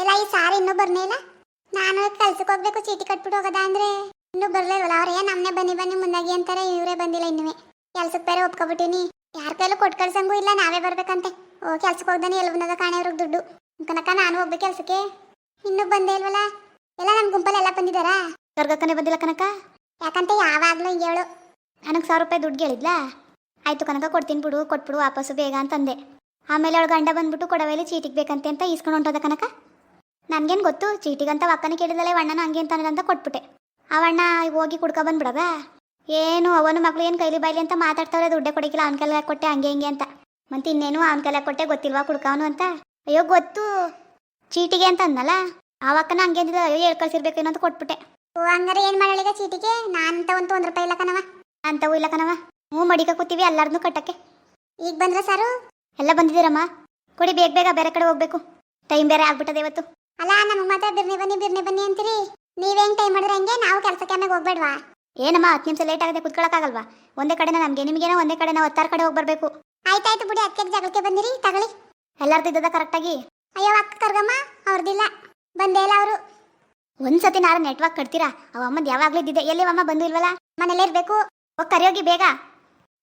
ಎಲ್ಲ ಈ ಸಾರಿ ಇನ್ನೂ ಬರ್ನೇ ಇಲ್ಲ? ನಾನು ಕೆಲ್ಸಕ್ಕೆ ಹೋಗ್ಬೇಕು ಚೀಟಿ ಕಟ್ಬಿಟ್ಟು ಹೋಗೋದ ಅಂದ್ರೆ? ಇನ್ನೂ ಬರ್ಲಿಲ್ವಲ್ಲ ಅವ್ರೇ ನಮ್ನೆ ಬನ್ನಿ ಬನ್ನಿ ಮುಂದಾಗಿ ಅಂತಾರೆ ಇವರೇ ಬಂದಿಲ್ಲ ಇನ್ನುವೆ. ಕೆಲ್ಸಕ್ಕೆ ಬೇರೆ ಒಪ್ಕೊಬಿಟ್ಟಿನಿ. ಯಾರ ಕೈಲೂ ಕೊಟ್ಟು ಕಳ್ಸಂಗೂ ಇಲ್ಲ ನಾವೇ ಬರ್ಬೇಕಂತೆ. ಓ ಕೆಲ್ಸಕ್ಕೆ ಹೋಗ್ದಾನೆ ಎಲ್ಲಿ ಬಂದದ ಕಾಣೆ ಅವ್ರಿಗೆ ದುಡ್ಡು. ಕನಕ ನಾನು ಹೋಗ್ಬೇಕು ಕೆಲ್ಸಕ್ಕೆ. ಇನ್ನೂ ಬಂದೇ ಇಲ್ವಲ್ಲ? ಎಲ್ಲ ನಮ್ಮ ಗುಂಪಲ್ಲಿ ಎಲ್ಲ ಬಂದಿದ್ದಾರಾ ಸ್ವರ್ಗಕ್ಕನೆ ಬಂದಿಲ್ಲ ಕನಕ? ಯಾಕಂತ ಯಾವಾಗ್ಲೂ ಹಿಂಗೆ ಹೇಳು ನನಗೆ ಸಾವಿರ ರೂಪಾಯಿ ದುಡ್ಡು ಕೇಳಿದ್ಲಾ ಆಯ್ತು ಕನಕ ಕೊಡ್ತೀನಿ ಬಿಡು ಕೊಟ್ಬಿಡು ವಾಪಸ್ಸು ಬೇಗ ಅಂತಂದೆ. ಆಮೇಲೆ ಅವಳು ಗಂಡ ಬಂದ್ಬಿಟ್ಟು ಕೊಡವೇಲಿ ಚೀಟಿಗೆ ಬೇಕಂತೆ ಅಂತ ಈಸ್ಕೊಂಡು ಹೊಂಟೋದ ಕನಕ? ನನಗೇನು ಗೊತ್ತು? ಚೀಟಿಗಂತ ಅಕ್ಕನ ಕೇಳಿದಲೆ ಅಣ್ಣನ ಹಂಗೆ ಅಂತ ಕೊಟ್ಬಿಟ್ಟೆ. ಅವಣ್ಣ ಹೋಗಿ ಕುಡ್ಕೊ ಬಂದ್ಬಿಡವ? ಏನು ಅವನು ಮಗಳು ಏನು ಕೈಲಿ ಬೈಲಿ ಅಂತ ಮಾತಾಡ್ತಾವ್ರೆ ದುಡ್ಡೇ ಕೊಡೋಕ್ಕಿಲ್ಲ ಅವ್ನ ಕೈಲಿ ಕೊಟ್ಟೆ ಹಂಗೆ ಹಿಂಗೆ ಅಂತ. ಮತ್ತೆ ಇನ್ನೇನು ಅವ್ನ ಕೈಲಿ ಕೊಟ್ಟೆ ಗೊತ್ತಿಲ್ವಾ ಕುಡ್ಕವನು ಅಂತ? ಅಯ್ಯೋ ಗೊತ್ತು. ಚೀಟಿಗೆ ಅಂತ ಅಂದಲ್ಲ ಆ ಹಂಗೆ ಅಂದಿದ್ದ ಅಯ್ಯೋ ಹೇಳ್ ಕಳ್ಸಿರ್ಬೇಕೇನೋ ಅಂತ ಕೊಟ್ಬಿಟ್ಟೆ. ಓ ಹಂಗಾರೆ ಏನು ಮಾಡಲಿಗ ಚೀಟಿಗೆ? ನಾನಂತ ಒಂದು ಒಂದ್ ರೂಪಾಯಿ ಇಲ್ಲ ಕಣವ ಅಂತವೂ ಇಲ್ಲ ಕಣವ ಹ್ಞೂ ಮಡಿಕ ಕೂತೀವಿ ಎಲ್ಲಾರ್ನೂ ಕಟ್ಟಕ್ಕೆ. ಈಗ ಬಂದ್ರೆ ಸಾರು? ಎಲ್ಲ ಬಂದಿದ್ದೀರಮ್ಮ. ಕೊಡಿ ಬೇಗ ಬೇಗ ಬೇರೆ ಕಡೆ ಹೋಗ್ಬೇಕು. ಟೈಮ್ ಬೇರೆ ಆಗ್ಬಿಟ್ಟದೆ ಇವತ್ತು. ಅಲ್ಲ ನಮ್ಮ ಮಾತ್ರ ಬಿರ್ನಿ ಬನ್ನಿ ಬಿರ್ನಿ ಬನ್ನಿ ಅಂತೀರಿ? ನೀವೇನ್ ಟೈಮ್ ಮಾಡಿದ್ರೆ ಹಂಗೆ ನಾವು ಕೆಲಸಕ್ಕೆ ಆಮೇಲೆ ಹೋಗ್ಬೇಡ್ವಾ? ಏನಮ್ಮ ಹತ್ತು ನಿಮಿಷ ಲೇಟ್ ಆಗದೆ ಕುತ್ಕೊಳಕ್ಕಾಗಲ್ವಾ? ಒಂದೇ ಕಡೆನ ನಮಗೆ ನಿಮಗೇನೋ ಒಂದೇ ಕಡೆ ನಾವು ಹತ್ತಾರು ಕಡೆ ಹೋಗಿ ಬರಬೇಕು ಆಯ್ತಾಯ್ತು ಬಿಡಿ ಅದಕ್ಕೆ ಜಗಳಕ್ಕೆ ಬಂದಿರಿ ತಗೊಳ್ಳಿ. ಎಲ್ಲಾರ್ದು ಇದ್ದದ ಕರೆಕ್ಟಾಗಿ ಅಯ್ಯೋ ಅಕ್ಕ ಕರ್ಗಮ್ಮ ಅವ್ರದಿಲ್ಲ. ಬಂದೇ ಇಲ್ಲ ಅವರು. ಒಂದ್ಸತಿ ನಾರು ನೆಟ್ವರ್ಕ್ ಕಟ್ತೀರಾ? ಅವ ಅಮ್ಮಂದು ಯಾವಾಗಲೂ ಇದ್ದಿದ್ದೆ. ಎಲ್ಲಿ ಅಮ್ಮ ಬಂದು ಇಲ್ವಲ್ಲ? ಮನೇಲೇ ಇರ್ಬೇಕು. ಹೋಗಿ ಕರೆಯೋಗಿ ಬೇಗ.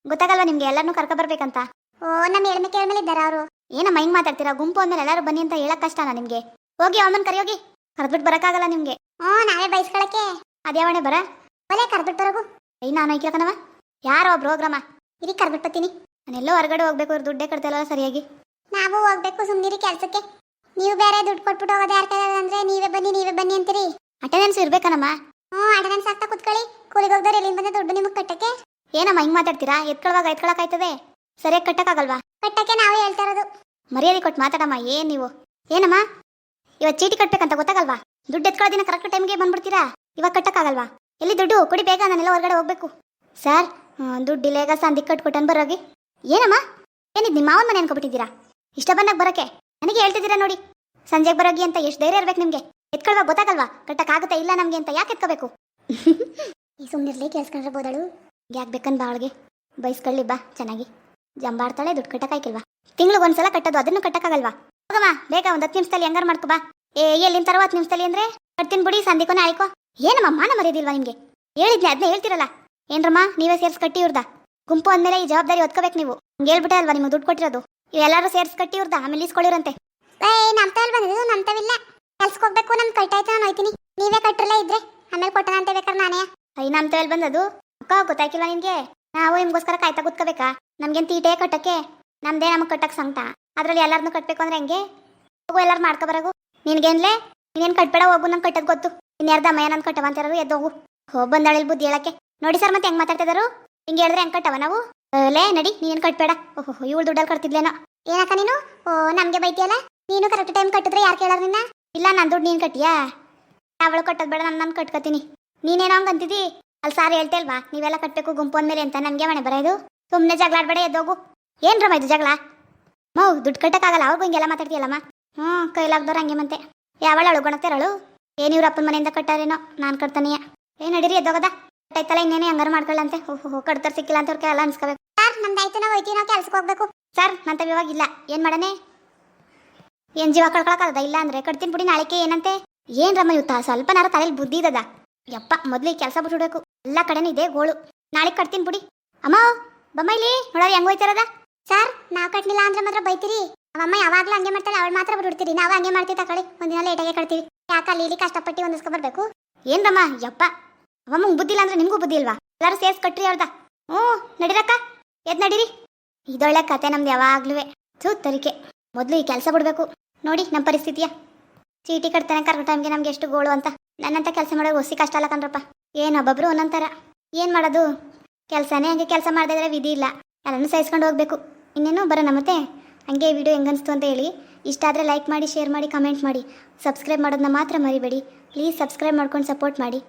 ಗೊತ್ತಾಗಲ್ವಾ ನಿಮ್ಗೆ? ಎಲ್ಲರನ್ನೂ ಕರ್ಕೊ ಬರ್ಬೇಕಂತ. ಓ ನಮ್ಮ ಏಳ್ಮೆ ಕೇಳ್ಮೇಲೆ ಇದ್ದಾರೆ ಅವರು? ಏನಮ್ಮ ಹೆಂಗ್ ಮಾತಾಡ್ತೀರಾ? ಗುಂಪು ಅಂದ್ರೆ ಎಲ್ಲರೂ ಬನ್ನಿ ಅಂತ ಹೇಳಕ್ ಕಷ್ಟನಾ ನಿಮ್ಗೆ? ಹೋಗಿ ಅಮ್ಮನ್ ಕರಿಯೋಗಿ. ಕರೆದ್ಬಿಟ್ಟು ಬರಕ್ಕಾಗಲ್ಲ ನಿಮ್ಗೆ. ಹ್ಞೂ ನಾವೇ ಬಯಸ್ಕೊಳಕ್ಕೆ ಅದ್ಯಾವಣೆ ಬರ. ಒಲೆ ಕರೆದ್ಬಿಟ್ಟು ಬರಗು. ಐ ನಾನು ಐಕಿಲ್ಲ ಯಾರೋ ಒಬ್ರು ಹೋಗ್ರಮ್ಮ. ಇರಿ ಕರ್ಬಿಟ್ಟು ಬತ್ತೀನಿ ನಾನೆಲ್ಲೋ ಹೊರಗಡೆ ಹೋಗ್ಬೇಕು ಅವ್ರು ದುಡ್ಡೇ ಕಟ್ತಲ್ಲ ಸರಿಯಾಗಿ. ನಾವು ಹೋಗ್ಬೇಕು ಸುಮ್ನಿರಿ ಕೆಲ್ಸಕ್ಕೆ. ನೀವು ಬೇರೆ ದುಡ್ಡು ಕೊಟ್ಬಿಟ್ಟು ಹೋಗೋದು ಯಾರ ಅಂದ್ರೆ ನೀವೇ ಬನ್ನಿ ನೀವೇ ಬನ್ನಿ ಅಂತೀರಿ? ಅಟೆಂಡೆನ್ಸ್ ಇರ್ಬೇಕನಮ್ಮ. ಹ್ಞೂ ಅಟೆಂಡೆನ್ಸ್ ಆಗ್ತಾ ಕುತ್ಕೊಳ್ಳಿ. ಕೂಲಿಗೆ ಹೋಗ್ದವ್ರು ಎಲ್ಲಿಂದ ಬಂದ ದುಡ್ಡು ನಿಮಗೆ ಕಟ್ಟಕ್ಕೆ? ಏನಮ್ಮ ಹಿಂಗ್ ಮಾತಾಡ್ತೀರಾ? ಎತ್ಕೊಳವಾಗ ಎತ್ಕೊಳಕ್ ಆಯ್ತದೆ ಸರಿಯಾಗಿ ಕಟ್ಟಕ್ಕಾಗಲ್ವಾ? ಕಟ್ಟಕ್ಕೆ ನಾವೇ ಹೇಳ್ತಾ ಇರೋದು. ಮರ್ಯಾದೆ ಕೊಟ್ಟು ಮಾತಾಡಮ್ಮ ಏನ್ ನೀವು? ಏನಮ್ಮ? ಇವತ್ತು ಚೀಟಿ ಕಟ್ಟಬೇಕಂತ ಗೊತ್ತಾಗಲ್ವಾ? ದುಡ್ಡು ಎತ್ಕೊಳ್ಳೋ ದಿನ ಕರೆಕ್ಟ್ ಟೈಮ್ಗೆ ಬಂದ್ಬಿಡ್ತೀರಾ? ಇವಾಗ ಕಟ್ಟಕ್ಕಾಗಲ್ವಾ? ಎಲ್ಲಿ ದುಡ್ಡು? ಕೊಡಿ ಬೇಗ ನಾನೆಲ್ಲ ಹೊರಗಡೆ ಹೋಗ್ಬೇಕು. ಸರ್ ದುಡ್ಡು ಇಲ್ಲೇಗ ಸಂದಿಗೆ ಕಟ್ಕೊಟ್ಟು ಬರೋಗಿ. ಏನಮ್ಮ? ಏನಿದ್ ನಿಮ್ಮ ಮಾವನ ಮನೆ ಅನ್ಕೊಬಿಟ್ಟಿದ್ದೀರಾ? ಇಷ್ಟ ಬಂದಾಗ ಬರಕ್ಕೆ ನನಗೆ ಹೇಳ್ತಿದ್ದೀರಾ ನೋಡಿ. ಸಂಜೆಗೆ ಬರೋಗಿ ಅಂತ ಎಷ್ಟು ಧೈರ್ಯ ಇರ್ಬೇಕು ನಿಮಗೆ. ಎತ್ಕೊಳ್ವಾ, ಗೊತ್ತಾಗಲ್ವಾ? ಕಟ್ಟಕ್ಕಾಗುತ್ತೆ ಇಲ್ಲ ನಮಗೆ ಅಂತ ಯಾಕೆ ಎತ್ಕೋಬೇಕು? ಈ ಸುಮ್ಮನಿರ್ಲಿ ಕೇಳಿಸ್ಕೊಂಡ್ರೆ ಬೋದಳು. ಯಾಕೆ ಬೇಕನ್ ಬಾಳ್ಗೆ ಬೈಸ್ಕೊಳ್ಳಿ ಬಾ, ಚೆನ್ನಾಗಿ. ಜಂಬಾಡ್ತಾಳೆ, ದುಡ್ಡು ಕಟ್ಟಕ್ಕಾಯ್ಕಿಲ್ವಾ? ತಿಂಗ್ಳಿಗೆ ಒಂದ್ಸಲ ಕಟ್ಟೋದು, ಅದನ್ನು ಕಟ್ಟಕ್ಕಾಗಲ್ವಾ? ಹೋಗಮ್ಮ ಬೇಗ ಒಂದ್ ಹತ್ತು ನಿಮಿಷದಲ್ಲಿ ಹೆಂಗಾರ ಮಾಡ್ಕೊ ಬಾ. ಏ ಎಲ್ಲಿನ ತರುವ ಹತ್ತು ನಿಮಿಷದಲ್ಲಿ ಅಂದ್ರೆ? ಕಟ್ತೀನಿ ಬಿಡಿ ಸಂದಿಕೋನೆ ಆಯ್ಕೋ. ಏನಮ್ಮ ಮಾನ ಮರ್ಯಾದಿಲ್ವಾ ನಿಮ್ಗೆ? ಹೇಳಿದ್ನೆ ಅದನ್ನ ಹೇಳ್ತಿರಲ್ಲ. ಏನ್ರಮ್ಮ ನೀವೇ ಸೇರ್ಸ್ ಕಟ್ಟಿ ಇವ್ರದ? ಗುಂಪು ಅಂದ್ಮೇಲೆ ಈ ಜವಾಬ್ದಾರಿ ಒತ್ಕೋಬೇಕು ನೀವು. ಹಂಗೆ ಹೇಳ್ಬಿಟ್ಟೆ ಅಲ್ವಾ ನಿಮ್ಗೆ ದುಡ್ಡು ಕೊಟ್ಟಿರೋದು? ಇವೆಲ್ಲರೂ ಸೇರ್ಸ್ ಕಟ್ಟಿ ಇವ್ರದ ಆಮೇಲೆ ಇಸ್ಕೊಳ್ಳಿರಂತೆ ಏಯ್ ಅಲ್ವಾ ನೀವು ನಮ್ತವಿಲ್ಲ. ಕೆಲ್ಸಕ್ಕೋಗ್ಬೇಕು ನಮ್ ನನ್ ಕಟ್ಟಾಯ್ತು ನಾನು ಹೋಯ್ತೀನಿ ನೀವೇ ಕಟ್ಟಿರಲ್ಲ ಇದ್ರೆ. ಆಮೇಲೆ ಕೊಟ್ಟಣ ಅಂತ ಬೇಕಾದ್ರೆ ನಾನೇ. ಐ ನಮ್ಮ ತವೆಲ್ ಬಂದದು ಅಕ್ಕ ಗೊತ್ತಾಯ್ಕಿಲ್ಲ ನಿಮ್ಗೆ? ನಾವು ನಿಮ್ಗೋಸ್ಕರ ಕಾಯ್ತಾ ಕೂತ್ಕೋಬೇಕಾ? ನಮ್ಗೇನು ತೀಟೆ ಕಟ್ಟಕ್ಕೆ? ನಮ್ದೇ ನಮಗೆ ಕಟ್ಟಕ್ಕೆ ಸಂಕಟ. ಅದ್ರಲ್ಲಿ ಎಲ್ಲಾರ್ನು ಕಟ್ಬೇಕು ಅಂದ್ರೆ ಹೆಂಗೆ? ಹೋಗು ಎಲ್ಲಾರು ಮಾಡ್ಕೊ ಬರಗು. ನಿನ್ಗೇನ್ಲೆ? ನೀನೇನ್ ಕಟ್ಬೇಡ ಹೋಗು, ನಂಗೆ ಕಟ್ಟದ್ ಗೊತ್ತು. ಇನ್ಯಾರ್ದ ಅಮ್ಮಯ್ಯ ನನ್ ಕಟ್ಟವ ಅಂತಾರು ಎದ್ದೋಗು ಹೋಗ್ ಬಂದಾಳಿಲ್ ಬುದ್ಧಿ ಹೇಳಕ್ಕೆ. ನೋಡಿ ಸರ್ ಮತ್ತೆ ಹೆಂಗ್ ಮಾತಾಡ್ತಿದಾರು? ಹಿಂಗೆ ಹೇಳಿದ್ರೆ ಹೆಂಗ್ ಕಟ್ಟವ ನಾವು? ಲೇ, ನಡಿ, ನೀನೇನ್ ಕಟ್ಬೇಡ. ಓಹೋ ಇವಳು ದುಡ್ಡಲ್ಲಿ ಕಟ್ತಿದ್ಲೇನೋ. ಏನಕ್ಕ ನೀನು? ಓ ನಮ್ಗೆ ಬೈತಿಯಲ್ಲ? ನೀನು ಕರೆಕ್ಟ್ ಟೈಮ್ ಕಟ್ಟಿದ್ರೆ ಯಾರು ಕೇಳಾರ ನಿನ್ನ? ಇಲ್ಲ ನನ್ನ ದುಡ್ಡು ನೀನ್ ಕಟ್ಟಿಯಾ? ಅವಳು ಕಟ್ಟದ್ ಬೇಡ, ನಾನು ನಾನು ಕಟ್ಕೋತೀನಿ. ನೀನೇನೋ ಹಂಗೆ ಅಂತಿದ್ದಿ? ಅಲ್ಲಿ ಸಾರ್ ಹೇಳ್ತೇಲ್ವಾ ನೀವೆಲ್ಲ ಕಟ್ಬೇಕು ಗುಂಪು ಅಂದ್ಮೇಲೆ ಅಂತ. ನನ್ಗೆ ಮನೆ ಬರೋದು ಸುಮ್ಮನೆ ಜಗಳ ಆಡಬೇಡ ಎದ್ದೋಗು ಏನ್ರಮ್ಮ ಇದು ಜಗಳ? ಮೌ ದುಡ್ಡು ಕಟ್ಟಕ್ಕಾಗಲ್ಲ ಅವ್ರಿಗೂ ಹಿಂಗೆಲ್ಲ ಮಾತಾಡ್ತೀಯಲ್ಲಮ್ಮ? ಹ್ಞೂ ಕೈಲಾಗ್ದವ್ರು ಹಂಗೆ ಮತ್ತೆ ಯಾವಳ ಅಳು ಏನು ಇವ್ರ ಅಪ್ಪನ ಮನೆಯಿಂದ ಕಟ್ಟಾರೇನೋ? ನಾನು ಕಟ್ತಾನೆಯ. ಏ ನಡೀರಿ ಎದ್ದೋಗದ. ಕಟ್ಟಾಯ್ತಲ್ಲ ಇನ್ನೇನೇ ಹಂಗಾರು ಮಾಡ್ಕೊಳ್ಳಂತೆ. ಓಹೋ ಕಟ್ತಾರ ಸಿಕ್ಕಿಲ್ಲ ಅಂತ ಅವ್ರಿಗೆ ಎಲ್ಲ ಅನ್ಸ್ಕೋಬೇಕು. ಸರ್ ನಮ್ದಾಯ್ತು ನಾವು ಹೋಯ್ತೀವಿ ನಾವು ಕೆಲ್ಸಕ್ಕೆ ಹೋಗ್ಬೇಕು. ಸರ್ ನಂತ ಇವಾಗ ಇಲ್ಲ ಏನ್ ಮಾಡನೆ ಏನ್ ಜೀವ ಕಳ್ಕೊಳಕ್ಕಾಗದ ಇಲ್ಲ ಅಂದ್ರೆ ಕಟ್ತೀನಿ ಬಿಡಿ ನಾಳೆಗೆ ಏನಂತೆ? ಏನ್ ರಮ್ಮ ಇವತ್ತ ಸ್ವಲ್ಪ ನಾರ ತಲೆಯಲ್ಲಿ ಬುದ್ಧಿ ಇದ್ದದ. ಯಪ್ಪ ಮೊದ್ಲು ಈ ಕೆಲಸ ಬಿಟ್ಬಿಡ್ಬೇಕು. ಎಲ್ಲ ಕಡೆನೂ ಇದೆ ಗೋಳು. ನಾಳೆ ಕಟ್ತೀನಿ ಬಿಡಿ. ಅಮ್ಮ ಬಮ್ಮ ಇಲ್ಲಿ ನೋಡೋರು ಹೆಂಗ್ ಹೋಯ್ತಾರದ? ಸರ್, ನಾವು ಕಟ್ಲಿಲ್ಲ ಅಂದ್ರೆ ಮಾತ್ರ ಬೈತೀರಿ. ಅವಮ್ಮ ಯಾವಾಗ್ಲೂ ಹಂಗೆ ಮಾಡ್ತಾಳೆ, ಅವಳು ಮಾತ್ರ ಬಿಡ್ತೀರಿ ನಾವು ಹಂಗೆ ಮಾಡ್ತೀವಿ ತಕೊಳ್ಳಿ ಒಂದಿನ ಲೇಟಾಗೆ ಕಟ್ತೀವಿ. ಯಾಕೆ ಅಲ್ಲಿ ಇಲ್ಲಿ ಕಷ್ಟಪಟ್ಟು ಒಂದಿಸ್ಕೊ ಬರ್ಬೇಕು ಏನ್ ರಮ್ಮ ಯಪ್ಪ. ಅವಮ್ಮಂಗೆ ಬುದ್ಧಿ ಇಲ್ಲ ಅಂದ್ರೆ ನಿಮಗೂ ಬುದ್ಧಿ ಇಲ್ವಾ? ಎಲ್ಲರೂ ಸೇರ್ಸ್ ಕಟ್ರಿ ಅವ್ರದ ಹ್ಞೂ, ನಡಿರಕ್ಕ? ಎದ್ ನಡೀರಿ. ಇದೊಳ್ಳೆ ಕತೆ ನಮ್ದು ಯಾವಾಗ್ಲೂ ಥೂ, ತರಿಕೆ. ಮೊದಲು ಈ ಕೆಲಸ ಬಿಡ್ಬೇಕು. ನೋಡಿ ನಮ್ಮ ಪರಿಸ್ಥಿತಿಯ. ಚೀಟಿ ಕಟ್ತಾನೆ ಕರೆಕ್ಟ್ ಟೈಮ್ಗೆ ನಮ್ಗೆ ಎಷ್ಟು ಗೋಳು ಅಂತ. ನನ್ನಂತ ಕೆಲಸ ಮಾಡೋದು ಒಸಿ ಕಷ್ಟ ಅಲ್ಲ ಕಣ್ರಪ್ಪ. ಏನು, ಒಬ್ಬೊಬ್ರು ಒಂದೊಂಥರ ಏನು ಮಾಡೋದು? ಕೆಲಸನೇ ಹಂಗೆ ಕೆಲಸ ಮಾಡದಿದ್ರೆ ವಿಧಿ ಇಲ್ಲ. ಎಲ್ಲನೂ ಸಹಿಸ್ಕೊಂಡು ಹೋಗ್ಬೇಕು. ಇನ್ನೇನು ಬರೋಣ ಮತ್ತೆ? ಹಂಗೆ ವಿಡಿಯೋ ಹೆಂಗನ್ನಿಸ್ತು ಅಂತ ಹೇಳಿ. ಇಷ್ಟ ಆದರೆ ಲೈಕ್ ಮಾಡಿ ಶೇರ್ ಮಾಡಿ ಕಮೆಂಟ್ ಮಾಡಿ. ಸಬ್ಸ್ಕ್ರೈಬ್ ಮಾಡೋದನ್ನ ಮಾತ್ರ ಮರಿಬೇಡಿ. ಪ್ಲೀಸ್ ಸಬ್ಸ್ಕ್ರೈಬ್ ಮಾಡ್ಕೊಂಡು ಸಪೋರ್ಟ್ ಮಾಡಿ.